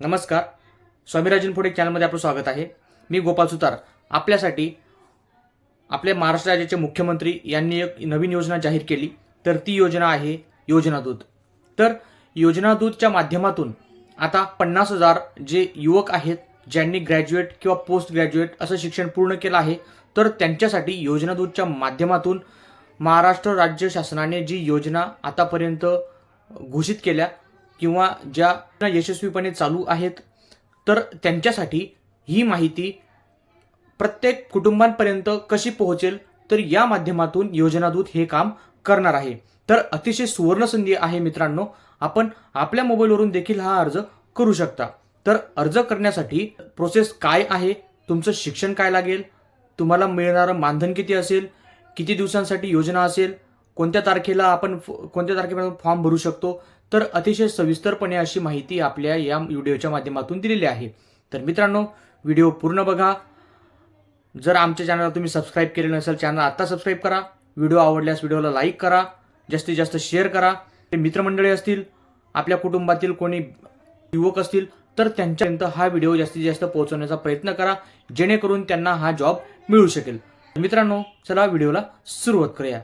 नमस्कार. स्वामीराजन फुडे चॅनलमध्ये आपलं स्वागत आहे. मी गोपाल सुतार. आपल्यासाठी आपल्या महाराष्ट्र राज्याचे मुख्यमंत्री यांनी एक नवीन योजना जाहीर केली. तर ती योजना आहे योजना दूत. तर योजना दूतच्या माध्यमातून आता पन्नास हजार जे युवक आहेत ज्यांनी ग्रॅज्युएट किंवा पोस्ट ग्रॅज्युएट असं शिक्षण पूर्ण केलं आहे तर त्यांच्यासाठी योजना दूतच्या माध्यमातून महाराष्ट्र राज्य शासनाने जी योजना आतापर्यंत घोषित केल्या किंवा ज्या यशस्वीपणे चालू आहेत तर त्यांच्यासाठी ही माहिती प्रत्येक कुटुंबांपर्यंत कशी पोहोचेल तर या माध्यमातून योजनादूत हे काम करणार आहे. तर अतिशय सुवर्ण संधी आहे मित्रांनो आपण आपल्या मोबाईलवरून देखील हा अर्ज करू शकता. तर अर्ज करण्यासाठी प्रोसेस काय आहे तुमचं शिक्षण काय लागेल तुम्हाला मिळणारं मानधन किती असेल किती दिवसांसाठी योजना असेल कोणत्या तारखेला आपण फ- कोणत्या तारखेपर्यंत फॉर्म भरू शकतो तर अतिशय सविस्तरपणे अशी माहिती आपल्या या व्हिडिओच्या माध्यमातून दिलेली आहे. तर मित्रांनो व्हिडिओ पूर्ण बघा. जर आमच्या चॅनलला तुम्ही सबस्क्राईब केले नसेल चॅनल आत्ता सबस्क्राईब करा. व्हिडिओ आवडल्यास व्हिडिओला लाईक करा. जास्तीत जास्त शेअर करा. ते मित्रमंडळी असतील आपल्या कुटुंबातील कोणी युवक असतील तर त्यांच्यापर्यंत हा व्हिडिओ जास्तीत जास्त पोहोचवण्याचा प्रयत्न करा. जेणेकरून त्यांना हा जॉब मिळू शकेल. मित्रांनो चला व्हिडिओला सुरुवात करूया.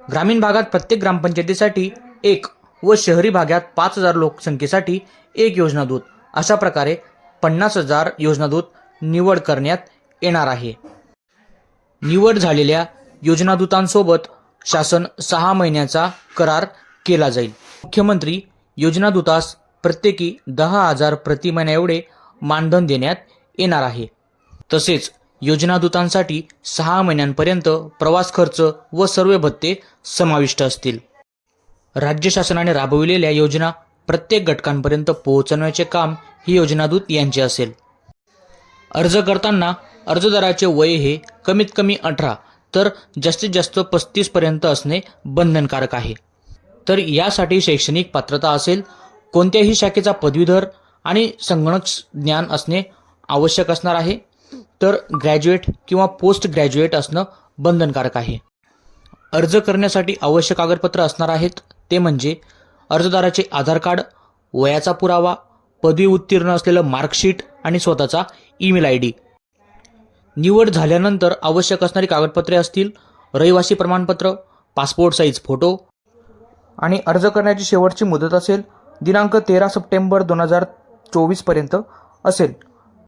ग्रामीण भागात प्रत्येक ग्रामपंचायतीसाठी एक व शहरी भागात पाच हजार लोकसंख्येसाठी एक योजना दूत अशा प्रकारे पन्नास हजार योजना दूत निवड करण्यात येणार आहे. निवड झालेल्या योजनादूतांसोबत शासन सहा महिन्याचा करार केला जाईल. मुख्यमंत्री योजनादूतास प्रत्येकी दहा हजार प्रति महिना एवढे मानधन देण्यात येणार आहे. तसेच योजनादूतांसाठी सहा महिन्यांपर्यंत प्रवास खर्च व सर्व भत्ते समाविष्ट असतील. राज्य शासनाने राबविलेल्या योजना प्रत्येक घटकांपर्यंत पोहोचवण्याचे काम ही योजनादूत यांचे असेल. अर्ज करताना अर्जदाराचे वय हे कमीत कमी अठरा तर जास्तीत जास्त पस्तीसपर्यंत असणे बंधनकारक आहे. तर यासाठी शैक्षणिक पात्रता असेल कोणत्याही शाखेचा पदवीधर आणि संगणक ज्ञान असणे आवश्यक असणार आहे. तर ग्रॅज्युएट किंवा पोस्ट ग्रॅज्युएट असणं बंधनकारक आहे. अर्ज करण्यासाठी आवश्यक कागदपत्र असणार आहेत ते म्हणजे अर्जदाराचे आधार कार्ड वयाचा पुरावा पदवी उत्तीर्ण असलेलं मार्कशीट आणि स्वतःचा ईमेल आय डी. निवड झाल्यानंतर आवश्यक असणारी कागदपत्रे असतील रहिवासी प्रमाणपत्र पासपोर्ट साईज फोटो आणि अर्ज करण्याची शेवटची मुदत असेल दिनांक तेरा सप्टेंबर दोन हजार चोवीसपर्यंत असेल.